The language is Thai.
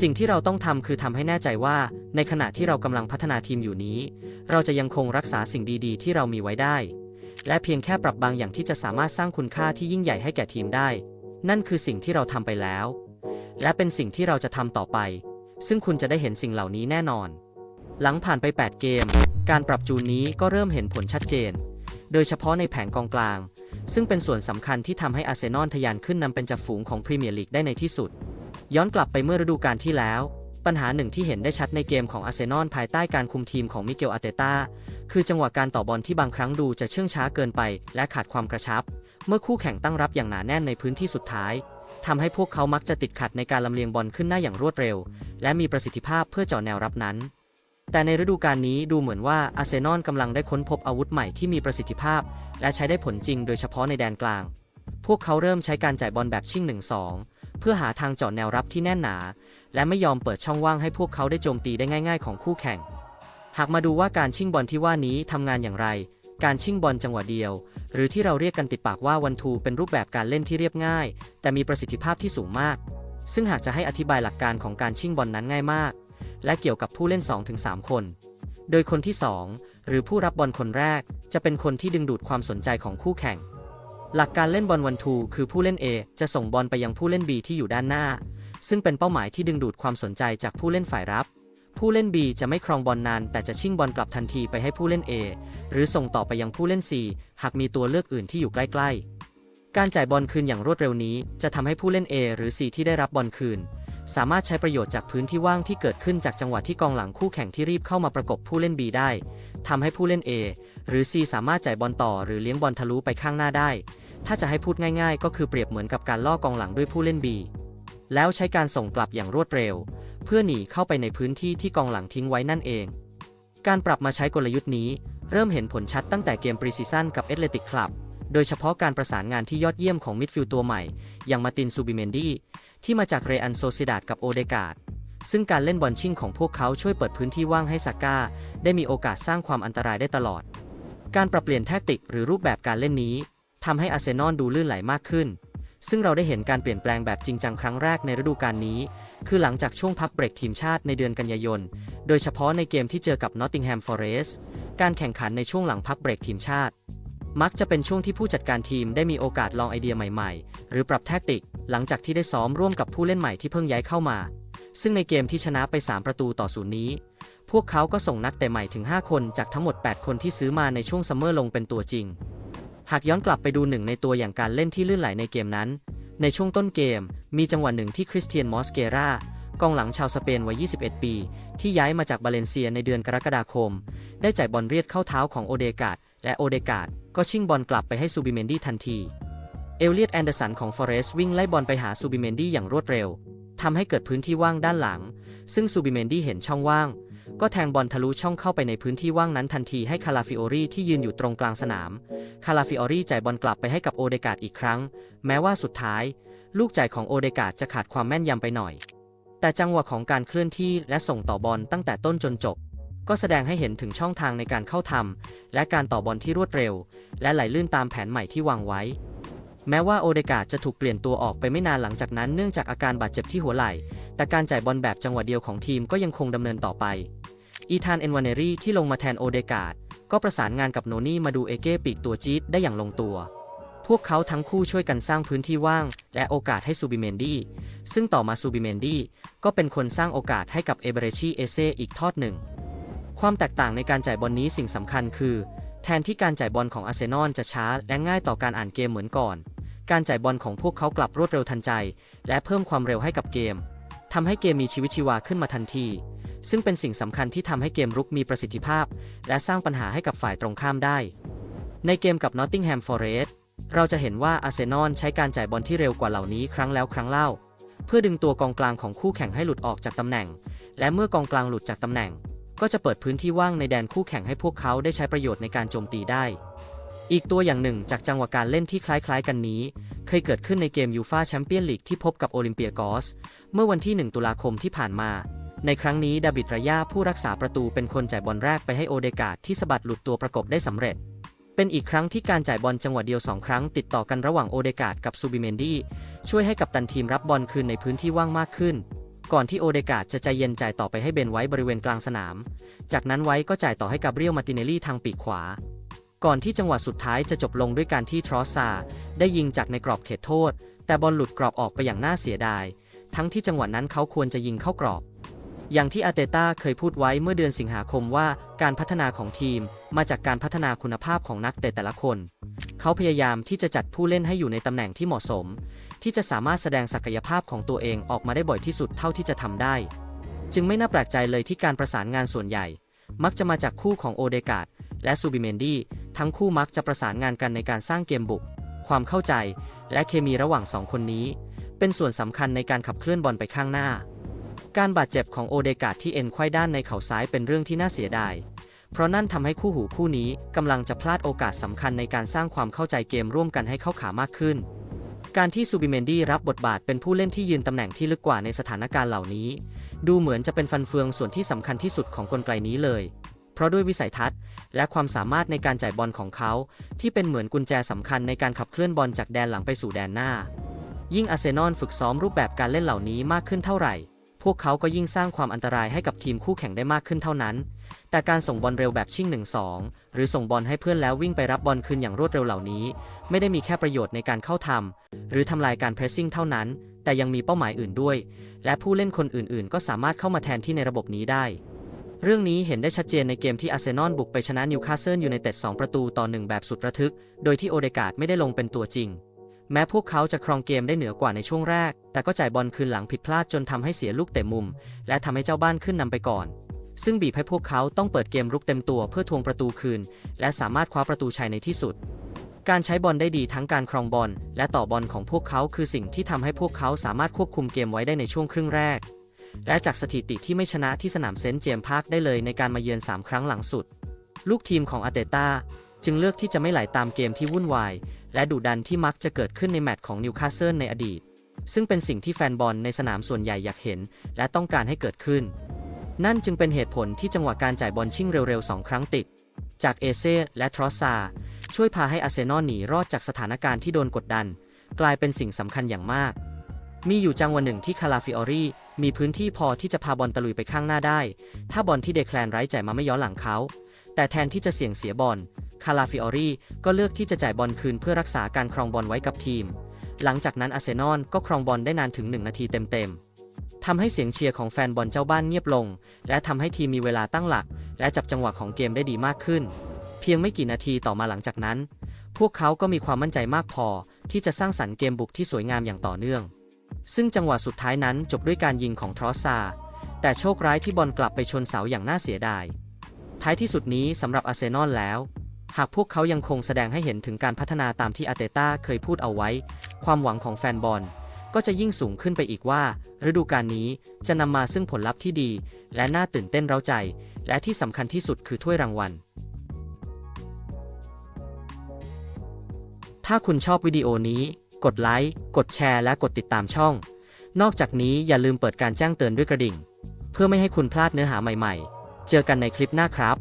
สิ่งที่เราต้องทำคือทำให้แน่ใจว่า ในขณะที่เรากำลังพัฒนาทีมอยู่นี้ เราจะยังคงรักษาสิ่งดีๆ ที่เรามีไว้ได้ และเพียงแค่ปรับบางอย่างที่จะสามารถสร้างคุณค่าที่ยิ่งใหญ่ให้แก่ทีมได้ นั่นคือสิ่งที่เราทำไปแล้ว และเป็นสิ่งที่เราจะทำต่อไป ซึ่งคุณจะได้เห็นสิ่งเหล่านี้แน่นอน หลังผ่านไป 8 เกม การปรับจูนนี้ก็เริ่มเห็นผลชัดเจน โดยเฉพาะในแผงกองกลาง ซึ่งเป็นส่วนสำคัญที่ทำให้อาร์เซนอลทะยานขึ้นนำเป็นจ่าฝูงของพรีเมียร์ลีกได้ในที่สุด ย้อนกลับไปเมื่อฤดูกาลที่แล้ว ปัญหาหนึ่งที่เห็นได้ชัดในเกมของอาร์เซนอลภายใต้การคุมทีมของมิเกลอาเตต้าคือจังหวะการต่อบอลที่บางครั้งดูจะเชื่องช้าเกินไป และขาดความกระชับ เมื่อคู่แข่งตั้งรับอย่างหนาแน่นในพื้นที่สุดท้ายทำให้พวกเขามักจะติดขัดในการลำเลียงบอลขึ้นหน้าอย่างรวดเร็ว และมีประสิทธิภาพเพื่อเจาะแนวรับนั้น แต่ในฤดูกาลนี้ดูเหมือนว่าอาร์เซนอลกำลังได้ค้นพบอาวุธใหม่ที่มีประสิทธิภาพ และใช้ได้ผลจริงโดยเฉพาะในแดนกลาง พวกเขาเริ่มใช้การจ่ายบอลแบบชิ่ง 1-2 เพื่อหาทางเจาะแนวรับที่แน่นหนา และไม่ยอมเปิดช่องว่างให้พวกเขาได้โจมตีได้ง่าย ๆ ของคู่แข่ง หากมาดูว่าการชิ่งบอลที่ว่านี้ทำงานอย่างไร การชิ่งบอลจังหวะเดียว หรือที่เราเรียกกันติดปากว่าวันทูเป็นรูปแบบการเล่นที่เรียบง่าย แต่มีประสิทธิภาพที่สูงมาก ซึ่งหากจะให้อธิบายหลักการของการชิ่งบอลนั้นง่ายมาก และเกี่ยวกับผู้เล่น 2-3 คน โดยคนที่ 2 หรือผู้รับบอลคนแรก จะเป็นคนที่ดึงดูดความสนใจของคู่แข่ง หลักการเล่นบอลวันทูคือผู้เล่น A จะส่งบอลไปยังผู้เล่น B ที่อยู่ด้านหน้า ซึ่งเป็นเป้าหมายที่ดึงดูดความสนใจจากผู้เล่นฝ่ายรับ ผู้เล่น B จะไม่ครองบอลนาน แต่จะชิ่งบอลกลับทันทีไปให้ผู้เล่น A หรือส่งต่อไปยังผู้เล่น C หากมีตัวเลือกอื่นที่อยู่ใกล้ ๆการจ่ายบอลคืนอย่างรวดเร็วนี้ จะทำให้ผู้เล่น A หรือ C ที่ได้รับบอลคืน สามารถใช้ประโยชน์จากพื้นที่ว่างที่เกิดขึ้นจากจังหวะที่กองหลังคู่แข่งที่รีบเข้ามาประกบผู้เล่น B ได้ทำให้ผู้เล่น A หรือ C สามารถจ่ายบอลต่อหรือเลี้ยงบอลทะลุไปข้างหน้าได้ ถ้าจะให้พูดง่าย ๆ ก็คือเปรียบเหมือนกับการล่อกองหลังด้วยผู้เล่น B แล้วใช้การส่งกลับอย่างรวดเร็ว เพื่อหนีเข้าไปในพื้นที่ที่กองหลังทิ้งไว้นั่นเอง การปรับมาใช้กลยุทธ์นี้ เริ่มเห็นผลชัดตั้งแต่เกมปรีซีซั่นกับเอตเลติกคลับ โดยเฉพาะการประสานงานที่ยอดเยี่ยมของมิดฟิลด์ตัวใหม่ อย่างมาตินซูบิเมนดีที่มาจากเรอันโซซิดาดกับโอเดกาดซึ่งการเล่นบอลชิ่งของพวกเขาช่วยเปิดพื้นที่ว่างให้ซาก้า ได้มีโอกาสสร้างความอันตรายได้ตลอด การปรับเปลี่ยนแทคติกหรือรูปแบบการเล่นนี้ทำให้อาร์เซนอลดูลื่นไหลมากขึ้น ซึ่งเราได้เห็นการเปลี่ยนแปลงแบบจริงจังครั้งแรกในฤดูกาลนี้ คือหลังจากช่วงพักเบรกทีมชาติในเดือนกันยายน โดยเฉพาะในเกมที่เจอกับนอตติงแฮมฟอเรสต์การแข่งขันในช่วงหลังพักเบรกทีมชาติ มักจะเป็นช่วงที่ผู้จัดการทีมได้มีโอกาสลองไอเดียใหม่ๆ หรือปรับแทคติก หลังจากที่ได้ซ้อมร่วมกับผู้เล่นใหม่ที่เพิ่งย้ายเข้ามา ซึ่งในเกมที่ชนะไป 3 ประตูต่อศูนย์นี้ พวกเขาก็ส่งนักเตะใหม่ถึง 5 คนจากทั้งหมด 8 คนที่ซื้อมาในช่วงซัมเมอร์ลงเป็นตัวจริง หากย้อนกลับไปดูหนึ่งในตัวอย่างการเล่นที่ลื่นไหลในเกมนั้น ในช่วงต้นเกม มีจังหวะหนึ่งที่คริสเตียนมอสเกรากองหลังชาวสเปนวัย 21 ปี ที่ย้ายมาจากบาเลนเซียในเดือนกรกฎาคม ได้จ่ายบอลเรียดเข้าเท้าของโอเดกาด และโอเดกาดก็ชิ่งบอลกลับไปให้ซูบิเมนดี้ทันที เอลเลียตแอนเดอร์สันของฟอเรสต์วิ่งไล่บอลไปหาซูบิเมนดี้อย่างรวดเร็วทำให้เกิดพื้นที่ว่างด้านหลัง ซึ่งซูบิเมนดี้เห็นช่องว่าง ก็แทงบอลทะลุช่องเข้าไปในพื้นที่ว่างนั้นทันทีให้คาลาฟิโอรีที่ยืนอยู่ตรงกลางสนาม คาลาฟิโอรีจ่ายบอลกลับไปให้กับโอเดกาดอีกครั้ง แม้ว่าสุดท้าย ลูกจ่ายของโอเดกาดจะขาดความแม่นยำไปหน่อย แต่จังหวะของการเคลื่อนที่และส่งต่อบอลตั้งแต่ต้นจนจบ ก็แสดงให้เห็นถึงช่องทางในการเข้าทำและการต่อบอลที่รวดเร็ว และไหลลื่นตามแผนใหม่ที่วางไว้ แม้ว่าโอเดกาจะถูกเปลี่ยนตัวออกไปไม่นานหลังจากนั้นเนื่องจากอาการบาดเจ็บที่หัวไหล่ แต่การจ่ายบอลแบบจังหวะเดียวของทีมก็ยังคงดำเนินต่อไป อีธานเอนวานเนรีที่ลงมาแทนโอเดกาดก็ประสานงานกับโนนี่มาดูเอเก้ปีกตัวจี๊ดได้อย่างลงตัวพวกเขาทั้งคู่ช่วยกันสร้างพื้นที่ว่าง และโอกาสให้ซูบิเมนดี้ ซึ่งต่อมาซูบิเมนดี้ก็เป็นคนสร้างโอกาสให้กับเอเบเรชีเอเซอีกทอดหนึ่ง ความแตกต่างในการจ่ายบอลนี้สิ่งสำคัญคือ แทนที่การจ่ายบอลของอาร์เซนอลจะช้าและง่ายต่อการอ่านเกมเหมือนก่อน การจ่ายบอลของพวกเขากลับรวดเร็วทันใจ และเพิ่มความเร็วให้กับเกมทำให้เกมมีชีวิตชีวาขึ้นมาทันที ซึ่งเป็นสิ่งสำคัญที่ทำให้เกมรุกมีประสิทธิภาพ และสร้างปัญหาให้กับฝ่ายตรงข้ามได้ ในเกมกับนอตติงแฮมฟอร์เรสเราจะเห็นว่าอาร์เซนอลใช้การจ่ายบอลที่เร็วกว่าเหล่านี้ครั้งแล้วครั้งเล่า เพื่อดึงตัวกองกลางของคู่แข่งให้หลุดออกจากตำแหน่ง และเมื่อกองกลางหลุดจากตำแหน่ง ก็จะเปิดพื้นที่ว่างในแดนคู่แข่งให้พวกเขาได้ใช้ประโยชน์ในการโจมตีได้ อีกตัวอย่างหนึ่งจากจังหวะการเล่นที่คล้ายๆ กันนี้ เคยเกิดขึ้นในเกมยูฟาแชมเปี้ยนลีกที่พบกับโอลิมเปียกอส เมื่อวันที่ 1 ตุลาคมที่ผ่านมา ในครั้งนี้ดาบิดรายาผู้รักษาประตูเป็นคนจ่ายบอลแรกไปให้โอเดกาดที่สะบัดหลุดตัวประกบได้สำเร็จเป็นอีกครั้งที่การจ่ายบอลจังหวะเดียว 2 ครั้งติดต่อกันระหว่างโอเดกาดกับซูบิเมนดี้ช่วยให้กับตันทีมรับบอลคืนในพื้นที่ว่างมากขึ้น ก่อนที่โอเดกาดจะใจเย็นจ่ายต่อไปให้เบนไว้บริเวณกลางสนาม จากนั้นไว้ก็จ่ายต่อให้กับเรียลมาติเนลลี่ทางปีกขวา ก่อนที่จังหวะสุดท้ายจะจบลงด้วยการที่ทรอสซาได้ยิงจากในกรอบเขตโทษ แต่บอลหลุดกรอบออกไปอย่างน่าเสียดาย ทั้งที่จังหวะนั้นเขาควรจะยิงเข้ากรอบ อย่างที่อาเตต้าเคยพูดไว้เมื่อเดือนสิงหาคมว่า การพัฒนาของทีมมาจากการพัฒนาคุณภาพของนักเตะแต่ละคน เขาพยายามที่จะจัดผู้เล่นให้อยู่ในตำแหน่งที่เหมาะสม ที่จะสามารถแสดงศักยภาพของตัวเองออกมาได้บ่อยที่สุดเท่าที่จะทำได้ จึงไม่น่าแปลกใจเลยที่การประสานงานส่วนใหญ่ มักจะมาจากคู่ของโอเดกาดและซูบิเมนดีทั้งคู่มักจะประสานงานกันในการสร้างเกมบุก ความเข้าใจ และเคมีระหว่างสองคนนี้ เป็นส่วนสำคัญในการขับเคลื่อนบอลไปข้างหน้า การบาดเจ็บของโอเดกาดที่เอ็นไขว้ด้านในเข่าซ้ายเป็นเรื่องที่น่าเสียดาย เพราะนั่นทำให้คู่หูคู่นี้กำลังจะพลาดโอกาสสำคัญในการสร้างความเข้าใจเกมร่วมกันให้เข้าขามากขึ้น การที่ซูบิเมนดี้รับบทบาทเป็นผู้เล่นที่ยืนตำแหน่งที่ลึกกว่าในสถานการณ์เหล่านี้ ดูเหมือนจะเป็นฟันเฟืองส่วนที่สำคัญที่สุดของกลไกนี้เลยเพราะด้วยวิสัยทัศน์ และความสามารถในการจ่ายบอลของเขา ที่เป็นเหมือนกุญแจสำคัญในการขับเคลื่อนบอลจากแดนหลังไปสู่แดนหน้า ยิ่งอาร์เซนอลฝึกซ้อมรูปแบบการเล่นเหล่านี้มากขึ้นเท่าไหร่ วกเขาก็ยิ่งสร้างความอันตรายให้กับทีมคู่แข่งได้มากขึ้นเท่านั้น แต่การส่งบอลเร็วแบบชิ่ง 1-2 หรือส่งบอลให้เพื่อนแล้ววิ่งไปรับบอลคืนอย่างรวดเร็วเหล่านี้ ไม่ได้มีแค่ประโยชน์ในการเข้าทำหรือทำลายการเพรสซิ่งเท่านั้น แต่ยังมีเป้าหมายอื่นด้วย และผู้เล่นคนอื่น ๆ ก็สามารถเข้ามาแทนที่ในระบบนี้ได้ เรื่องนี้เห็นได้ชัดเจนในเกมที่อาร์เซนอลบุกไปชนะนิวคาสเซิลยูไนเต็ด2ประตูต่อ1แบบสุดระทึก โดยที่โอเดกาดไม่ได้ลงเป็นตัวจริง แม้พวกเขาจะครองเกมได้เหนือกว่าในช่วงแรก แต่ก็จ่ายบอลคืนหลังผิดพลาดจนทำให้เสียลูกเตะมุม และทำให้เจ้าบ้านขึ้นนำไปก่อน ซึ่งบีบให้พวกเขาต้องเปิดเกมรุกเต็มตัวเพื่อทวงประตูคืน และสามารถคว้าประตูชัยในที่สุด การใช้บอลได้ดีทั้งการครองบอลและต่อบอลของพวกเขาคือสิ่งที่ทำให้พวกเขาสามารถควบคุมเกมไว้ได้ในช่วงครึ่งแรก และจากสถิติที่ไม่ชนะที่สนามเซนต์เจมส์พาร์คได้เลยในการมาเยือน 3 ครั้งหลังสุด ลูกทีมของอาเตต้าจึงเลือกที่จะไม่ไหลตามเกมที่วุ่นวาย และดุดันที่มักจะเกิดขึ้นในแมตช์ของนิวคาสเซิลในอดีต ซึ่งเป็นสิ่งที่แฟนบอลในสนามส่วนใหญ่อยากเห็น และต้องการให้เกิดขึ้น นั่นจึงเป็นเหตุผลที่จังหวะการจ่ายบอลชิ่งเร็วๆ 2 ครั้งติด จากเอเซ่และทรอสซา ช่วยพาให้อาร์เซนอลหนีรอดจากสถานการณ์ที่โดนกดดัน กลายเป็นสิ่งสำคัญอย่างมาก มีอยู่จังหวะหนึ่งที่คาราฟิออรีมีพื้นที่พอที่จะพาบอลตะลุยไปข้างหน้าได้ ถ้าบอลที่เดคลนไร้จ่ายมาไม่ย้อนหลังเขา แต่แทนที่จะเสี่ยงเสียบอล คาราฟิออรีก็เลือกที่จะจ่ายบอลคืนเพื่อรักษาการครองบอลไว้กับทีม หลังจากนั้นอาร์เซนอลก็ครองบอลได้นานถึง 1 นาทีเต็มๆทำให้เสียงเชียร์ของแฟนบอลเจ้าบ้านเงียบลง และทำให้ทีมมีเวลาตั้งหลัก และจับจังหวะของเกมได้ดีมากขึ้น เพียงไม่กี่นาทีต่อมาหลังจากนั้น พวกเขาก็มีความมั่นใจมากพอ ที่จะสร้างสรรค์เกมบุกที่สวยงามอย่างต่อเนื่อง ซึ่งจังหวะสุดท้ายนั้นจบด้วยการยิงของทรอสซาแต่โชคร้ายที่บอลกลับไปชนเสาอย่างน่าเสียดาย ท้ายที่สุดนี้สำหรับอาร์เซนอลแล้ว หากพวกเขายังคงแสดงให้เห็นถึงการพัฒนาตามที่อาเตต้าเคยพูดเอาไว้ ความหวังของแฟนบอลก็จะยิ่งสูงขึ้นไปอีกว่า ฤดูกาลนี้จะนำมาซึ่งผลลัพธ์ที่ดี และน่าตื่นเต้นเร้าใจ และที่สำคัญที่สุดคือถ้วยรางวัล ถ้าคุณชอบวิดีโอนี้ กดไลค์ กดแชร์ และกดติดตามช่อง นอกจากนี้อย่าลืมเปิดการแจ้งเตือนด้วยกระดิ่ง เพื่อไม่ให้คุณพลาดเนื้อหาใหม่ ๆ เจอกันในคลิปหน้าครับ